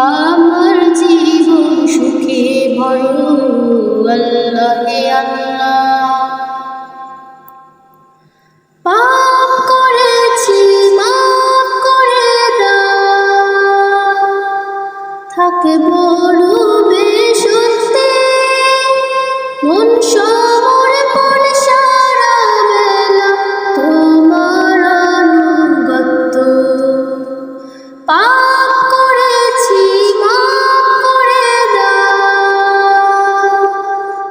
আমার জীবন সুখে ভরো আল্লাহ করেছি মাফ করে দাও। মন সারা তোমার অনুগত পাপ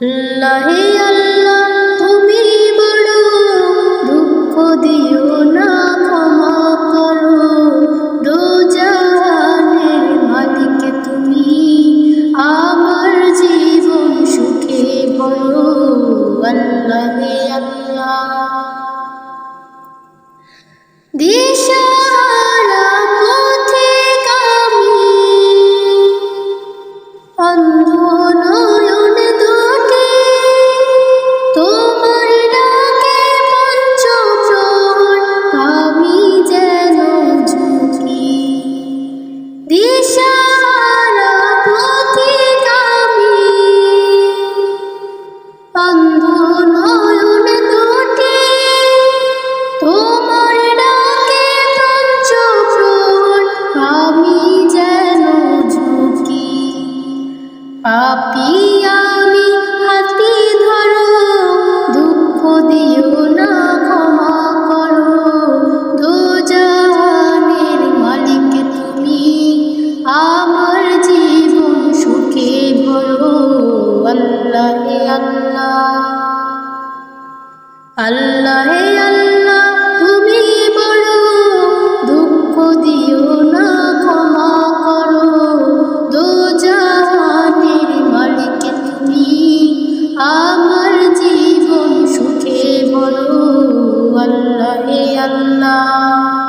আল্লাহ আল্লাহ, তুমি বড় দুঃখ দিও না, ক্ষমা করো। দো জাহানের মালিক তুমি আমার জীবন সুখে আল্লাহ আল্লাহ। আমি ধরো দুঃখ না করো। মালিক তুমি আমার সুখে আল্লাহ আল্লাহ। আল্লাহ জীবন